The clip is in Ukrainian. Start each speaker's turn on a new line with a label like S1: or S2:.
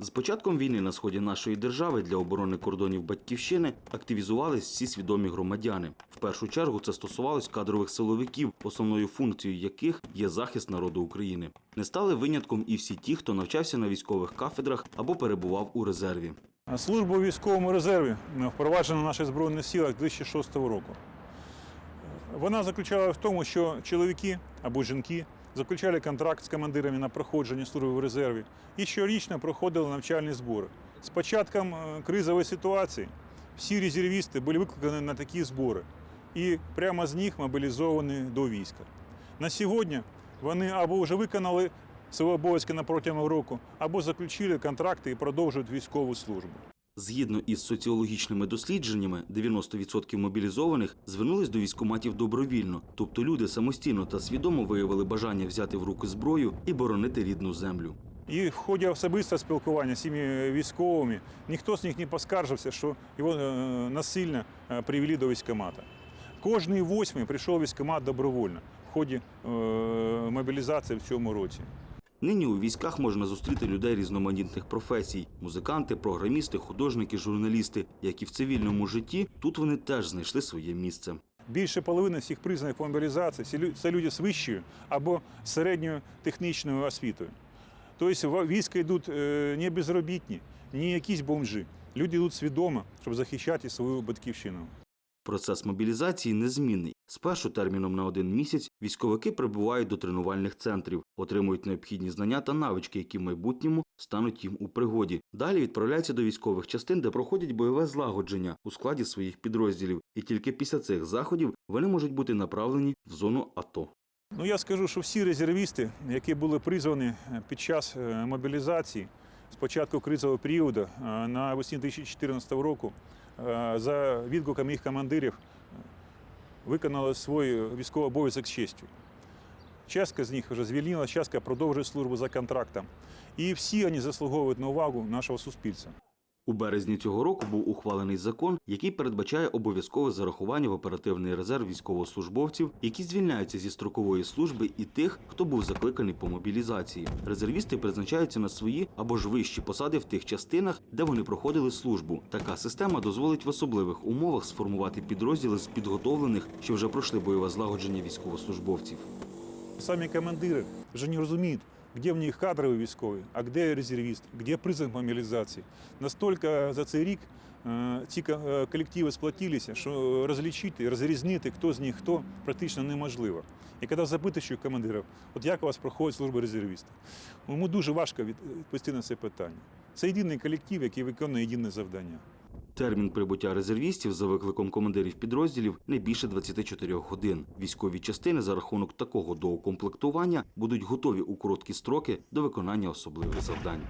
S1: З початком війни на сході нашої держави для оборони кордонів батьківщини активізувались всі свідомі громадяни. В першу чергу це стосувалось кадрових силовиків, основною функцією яких є захист народу України. Не стали винятком і всі ті, хто навчався на військових кафедрах або перебував у резерві.
S2: Служба у військовому резерві е, впроваджена в наших Збройних силах з 2006 року. Вона заключала в тому, що чоловіки або жінки заключали контракт з командирами на проходження служби в резерві і щорічно проходили навчальні збори. З початком е, кризової ситуації всі резервісти були викликані на такі збори і прямо з них мобілізовані до війська. На сьогодні вони або вже виконали свої обов'язки на протягом року, або заключили контракти і продовжують військову службу.
S1: Згідно із соціологічними дослідженнями, 90% мобілізованих звернулись до військкоматів добровільно, тобто люди самостійно та свідомо виявили бажання взяти в руки зброю і боронити рідну землю.
S2: І в ході особистого спілкування з цими військовими ніхто з них не поскаржився, що його е, насильно е, привели до військкомата. Кожний восьмий прийшов в військкомат добровольно в ході е, мобілізації в цьому році.
S1: Нині у військах можна зустріти людей різноманітних професій: музиканти, програмісти, художники, журналісти. Як і в цивільному житті, тут вони теж знайшли своє місце.
S2: Більше половини всіх по мобілізації це люди з вищою або середньою технічною освітою. Тобто в війська йдуть е, не безробітні, не якісь бомжі. Люди йдуть свідомо, щоб захищати свою батьківщину.
S1: Процес мобілізації незмінний. Спершу терміном на один місяць військовики прибувають до тренувальних центрів, отримують необхідні знання та навички, які в майбутньому стануть їм у пригоді. Далі відправляються до військових частин, де проходять бойове злагодження у складі своїх підрозділів, і тільки після цих заходів вони можуть бути направлені в зону АТО.
S2: Ну я скажу, що всі резервісти, які були призвані е, під час е, мобілізації з початку кризового періоду е, на весні 2014 року, за відгуками їх командирів, е, виконали свій військовий обов'язок з честю. Частка з них вже звільнила, частка продовжує службу за контрактом. І всі вони заслуговують на увагу нашого суспільства.
S1: У березні цього року був ухвалений закон, який передбачає обов'язкове зарахування в оперативний резерв військовослужбовців, які звільняються зі строкової служби, і тих, хто був закликаний по мобілізації. Резервісти призначаються на свої або ж вищі посади в тих частинах, де вони проходили службу. Така система дозволить в особливих умовах сформувати підрозділи з підготовлених, що вже пройшли бойове злагодження військовослужбовців.
S2: Самі командири вже не розуміють, де в них кадровий військовий, а де резервіст, де призов мобілізації. Настільки за цей рік е, ці е, колективи сплотилися, що розлічити, розрізнити, хто з них хто, практично неможливо. І коли запитуєш у командирів, от як у вас проходить служба резервіста, йому дуже важко відповісти на це питання. Це єдиний колектив, який виконує єдине завдання.
S1: Термін прибуття резервістів за викликом командирів підрозділів не більше 24 годин. Військові частини за рахунок такого доукомплектування будуть готові у короткі строки до виконання особливих завдань.